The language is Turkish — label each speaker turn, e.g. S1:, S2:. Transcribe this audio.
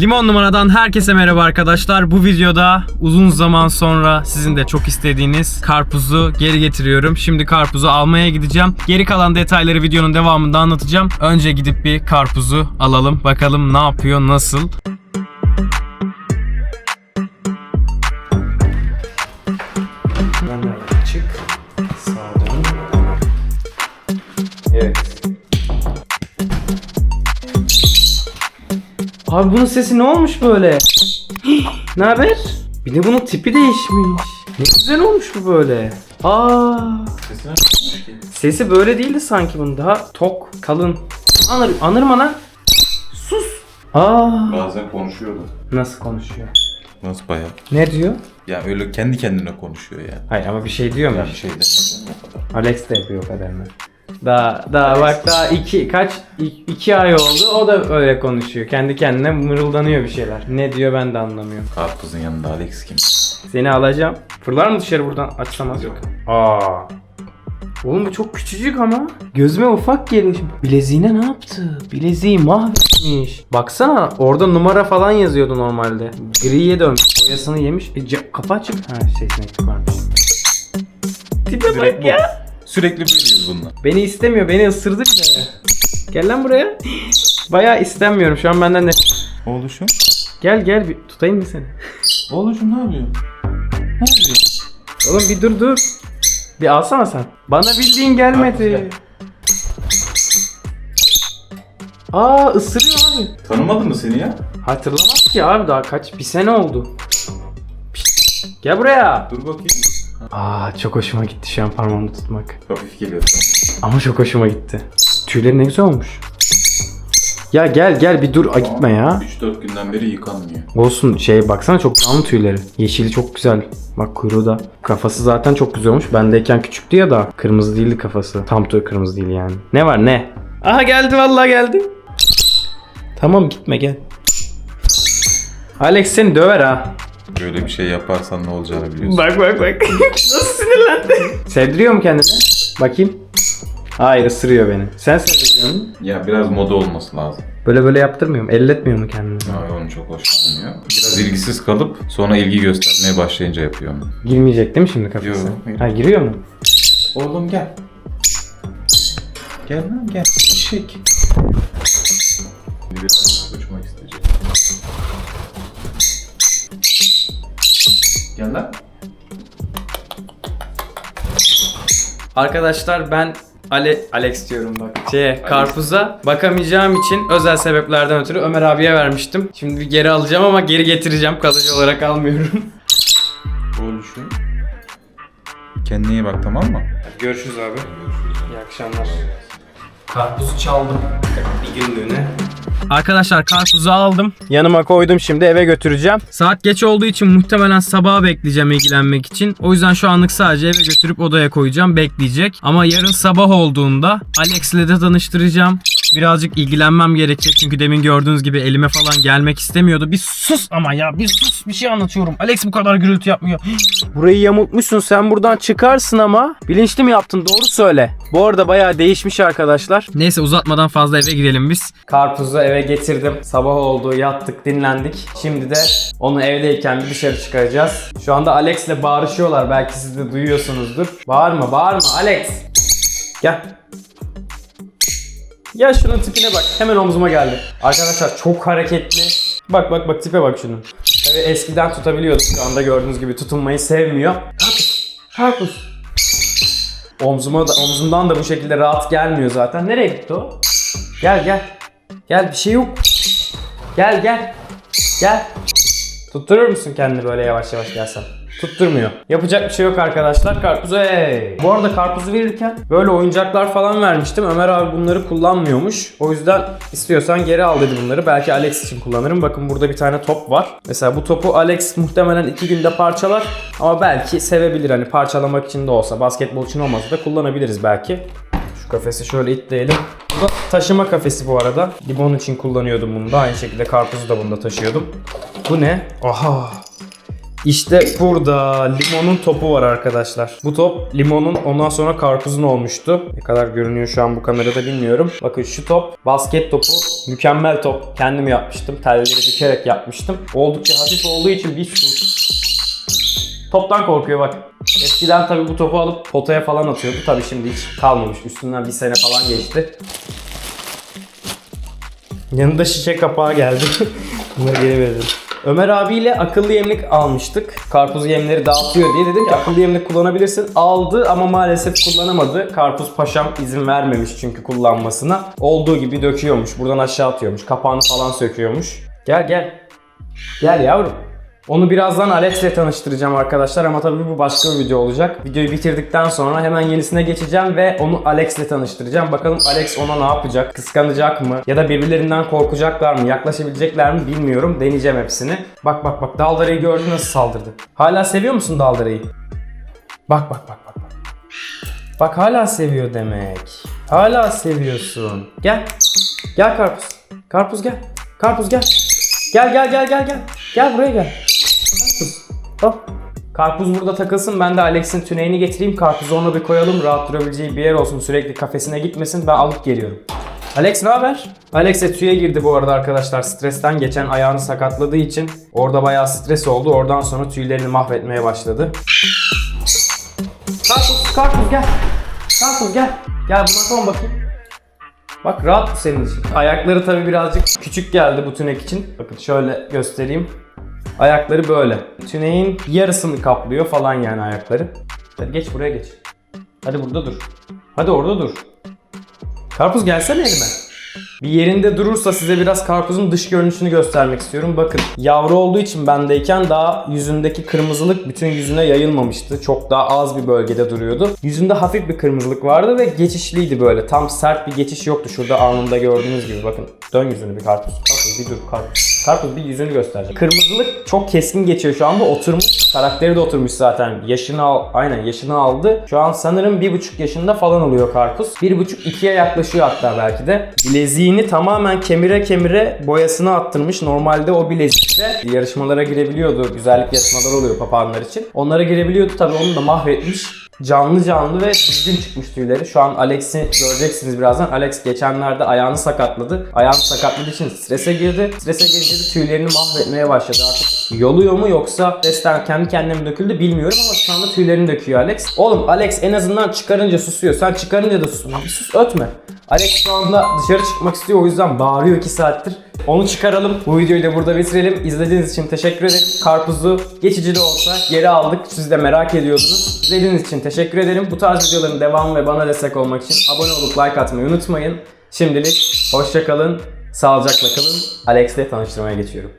S1: Limon numaradan herkese merhaba arkadaşlar. Bu videoda uzun zaman sonra sizin de çok istediğiniz karpuzu geri getiriyorum. Şimdi karpuzu almaya gideceğim. Geri kalan detayları videonun devamında anlatacağım. Önce gidip bir karpuzu alalım. Bakalım ne yapıyor, nasıl. Abi bunun sesi ne olmuş böyle? ne haber? Bir de bunun tipi değişmiş. Ne güzel olmuş bu böyle. Aa. Sesi böyle değildi sanki bunun. Daha tok, kalın. Anır, anırma lan. Sus. Aa.
S2: Bazen konuşuyordu.
S1: Nasıl konuşuyor?
S2: Nasıl bayağı?
S1: Ne diyor?
S2: Ya öyle kendi kendine konuşuyor ya.
S1: Hayır ama bir şey diyor mu?
S2: Ya bir şey o kadar.
S1: Alex de yapıyor o kadarını. Daha, daha bak daha iki, kaç, i- iki ay oldu o da öyle konuşuyor. Kendi kendine mırıldanıyor bir şeyler. Ne diyor ben de anlamıyorum.
S2: Karpuzun yanında Alex kim?
S1: Seni alacağım. Fırlar mı dışarı buradan açsam az?
S2: Yok.
S1: Aa. Oğlum bu çok küçücük ama. Gözüme ufak geliyor. şimdi. Bileziğine ne yaptı? Bileziği mahvetmiş. Baksana orada numara falan yazıyordu normalde. Griye dönmüş. Boyasını yemiş. E, ca- kapı açık. Ha şey sinek varmış. Tipe bak ya.
S2: Sürekli böyleyiz bununla.
S1: Beni istemiyor. Beni ısırdı bir de. Gel lan buraya. Bayağı istenmiyorum. Şu an benden de.
S2: Oğluşum.
S1: Gel gel bir tutayım mı seni?
S2: Oğluşum ne yapıyorsun? Ne yapıyorsun?
S1: Oğlum bir dur dur. Bir alsana sen. Bana bildiğin gelmedi. Aa ısırıyor abi.
S2: Tanımadı mı seni ya?
S1: Hatırlamaz ki abi daha kaç bir sene oldu. Gel buraya.
S2: Dur bakayım.
S1: Aa çok hoşuma gitti şu an parmağımı tutmak.
S2: Hafif geliyor.
S1: Ama çok hoşuma gitti. Tüyleri ne güzel olmuş. Ya gel gel bir dur a, gitme ya.
S2: 3-4 günden beri yıkanmıyor.
S1: Olsun şey baksana çok canlı tüyleri. Yeşili çok güzel. Bak kuyruğu da. Kafası zaten çok güzel olmuş. Bendeyken küçüktü ya da. Kırmızı değildi kafası. Tam tüy kırmızı değil yani. Ne var ne? Aha geldi vallahi geldi. Tamam gitme gel. Alex seni döver ha.
S2: Böyle bir şey yaparsan ne olacağını biliyorsun.
S1: Bak bak bak. Nasıl sinirlendi? Sevdiriyor mu kendini? Bakayım. Hayır ısırıyor beni. Sen sevdiriyor musun?
S2: Ya biraz moda olması lazım.
S1: Böyle böyle yaptırmıyor mu? Elletmiyor mu kendini?
S2: Ay onu çok hoşlanmıyor. Biraz ilgisiz kalıp sonra ilgi göstermeye başlayınca yapıyor onu.
S1: Girmeyecek değil mi şimdi kafası?
S2: Yok, hayır.
S1: Ha giriyor mu?
S2: Oğlum gel. Gel lan gel. Eşek. Biraz uçmak isteyecek. Lan.
S1: Arkadaşlar ben Ale Alex diyorum bak. Şeye, karpuza bakamayacağım için özel sebeplerden ötürü Ömer abiye vermiştim. Şimdi bir geri alacağım ama geri getireceğim. Kalıcı olarak almıyorum.
S2: Oğluşum. Kendine iyi bak tamam mı?
S1: Görüşürüz abi. İyi akşamlar. Karpuzu çaldım. Bir günlüğüne. Arkadaşlar karpuzu aldım. Yanıma koydum şimdi eve götüreceğim. Saat geç olduğu için muhtemelen sabaha bekleyeceğim ilgilenmek için. O yüzden şu anlık sadece eve götürüp odaya koyacağım bekleyecek. Ama yarın sabah olduğunda Alex'le de tanıştıracağım. Birazcık ilgilenmem gerekecek çünkü demin gördüğünüz gibi elime falan gelmek istemiyordu. Bir sus ama ya bir sus bir şey anlatıyorum. Alex bu kadar gürültü yapmıyor. Burayı yamultmuşsun sen buradan çıkarsın ama bilinçli mi yaptın doğru söyle. Bu arada bayağı değişmiş arkadaşlar. Neyse uzatmadan fazla eve gidelim biz. Karpuzu eve getirdim. Sabah oldu yattık dinlendik. Şimdi de onu evdeyken bir dışarı çıkaracağız. Şu anda Alex'le bağırışıyorlar belki siz de duyuyorsunuzdur. Bağırma bağırma Alex. Gel. Ya şunun tipine bak. Hemen omzuma geldi. Arkadaşlar çok hareketli. Bak bak bak tipe bak şunun. Tabii eskiden tutabiliyordum. Şu anda gördüğünüz gibi tutunmayı sevmiyor. Karpuz. Karpuz. Omzuma da, omzumdan da bu şekilde rahat gelmiyor zaten. Nereye gitti o? Gel gel. Gel bir şey yok. Gel gel. Gel. Tutturur musun kendini böyle yavaş yavaş gelsen? Tutturmuyor. Yapacak bir şey yok arkadaşlar. Karpuzu hey. Bu arada karpuzu verirken böyle oyuncaklar falan vermiştim. Ömer abi bunları kullanmıyormuş. O yüzden istiyorsan geri al dedi bunları. Belki Alex için kullanırım. Bakın burada bir tane top var. Mesela bu topu Alex muhtemelen iki günde parçalar. Ama belki sevebilir. Hani parçalamak için de olsa, basketbol için olmasa da kullanabiliriz belki. Şu kafesi şöyle itleyelim. Bu da taşıma kafesi bu arada. Limon için kullanıyordum bunu da. Aynı şekilde karpuzu da bunda taşıyordum. Bu ne? Aha. İşte burada limonun topu var arkadaşlar. Bu top limonun ondan sonra karpuzun olmuştu. Ne kadar görünüyor şu an bu kamerada bilmiyorum. Bakın şu top basket topu. Mükemmel top. Kendim yapmıştım. Telleri dikerek yapmıştım. Oldukça hafif olduğu için bir şu Toptan korkuyor bak. Eskiden tabii bu topu alıp potaya falan atıyordu. Tabii şimdi hiç kalmamış. Üstünden bir sene falan geçti. Yanında şişe kapağı geldi. Bunları geri verelim. Ömer abiyle akıllı yemlik almıştık. Karpuz yemleri dağıtıyor diye dedim ki akıllı yemlik kullanabilirsin. Aldı ama maalesef kullanamadı. Karpuz paşam izin vermemiş çünkü kullanmasına. Olduğu gibi döküyormuş. Buradan aşağı atıyormuş. Kapağını falan söküyormuş. Gel gel. Gel yavrum. Onu birazdan Alex'le tanıştıracağım arkadaşlar ama tabii bu başka bir video olacak. Videoyu bitirdikten sonra hemen yenisine geçeceğim ve onu Alex'le tanıştıracağım. Bakalım Alex ona ne yapacak? Kıskanacak mı? Ya da birbirlerinden korkacaklar mı? Yaklaşabilecekler mi bilmiyorum. Deneyeceğim hepsini. Bak bak bak Daldara'yı gördü nasıl saldırdı. Hala seviyor musun Daldara'yı? Bak bak bak bak. bak. Bak hala seviyor demek. Hala seviyorsun. Gel. Gel karpuz. Karpuz gel. Karpuz gel. Gel gel gel gel gel. Gel buraya gel. Hop. Karpuz burada takılsın. Ben de Alex'in tüneyini getireyim. Karpuzu ona bir koyalım. Rahat durabileceği bir yer olsun. Sürekli kafesine gitmesin. Ben alıp geliyorum. Alex ne haber? Alex de tüye girdi bu arada arkadaşlar. Stresten geçen ayağını sakatladığı için orada bayağı stres oldu. Oradan sonra tüylerini mahvetmeye başladı. Karpuz, karpuz gel. Karpuz gel. Gel buna kon bakayım. Bak rahat senin için. Ayakları tabii birazcık küçük geldi bu tünek için. Bakın şöyle göstereyim. Ayakları böyle. Tüneğin yarısını kaplıyor falan yani ayakları. Hadi geç buraya geç. Hadi burada dur. Hadi orada dur. Karpuz gelsene elime. Bir yerinde durursa size biraz karpuzun dış görünüşünü göstermek istiyorum. Bakın yavru olduğu için bendeyken daha yüzündeki kırmızılık bütün yüzüne yayılmamıştı. Çok daha az bir bölgede duruyordu. Yüzünde hafif bir kırmızılık vardı ve geçişliydi böyle. Tam sert bir geçiş yoktu şurada alnında gördüğünüz gibi. Bakın dön yüzünü bir karpuz. Karpuz bir dur karpuz. Karpuz bir yüzünü göstereceğim. Kırmızılık çok keskin geçiyor şu anda oturmuş. Karakteri de oturmuş zaten. Yaşını al, aynen yaşını aldı. Şu an sanırım bir buçuk yaşında falan oluyor karpuz. Bir buçuk ikiye yaklaşıyor hatta belki de. Bileziğini tamamen kemire kemire boyasını attırmış. Normalde o bilezikte yarışmalara girebiliyordu. Güzellik yarışmaları oluyor papağanlar için. Onlara girebiliyordu tabii onu da mahvetmiş. Canlı canlı ve düzgün çıkmış tüyleri. Şu an Alex'i göreceksiniz birazdan. Alex geçenlerde ayağını sakatladı. Ayağını sakatladığı için strese girdi. Strese girince tüylerini mahvetmeye başladı. Artık yoluyor mu yoksa stresten kendi kendine döküldü bilmiyorum ama şu anda tüylerini döküyor Alex. Oğlum Alex en azından çıkarınca susuyor. Sen çıkarınca da susma. Bir sus ötme. Alex şu anda dışarı çıkmak istiyor o yüzden bağırıyor 2 saattir. Onu çıkaralım. Bu videoyu da burada bitirelim. İzlediğiniz için teşekkür ederim. Karpuzu geçici de olsa geri aldık. Siz de merak ediyordunuz. İzlediğiniz için teşekkür ederim. Bu tarz videoların devamı ve bana destek olmak için abone olup like atmayı unutmayın. Şimdilik hoşçakalın. Sağlıcakla kalın. Alex'le tanıştırmaya geçiyorum.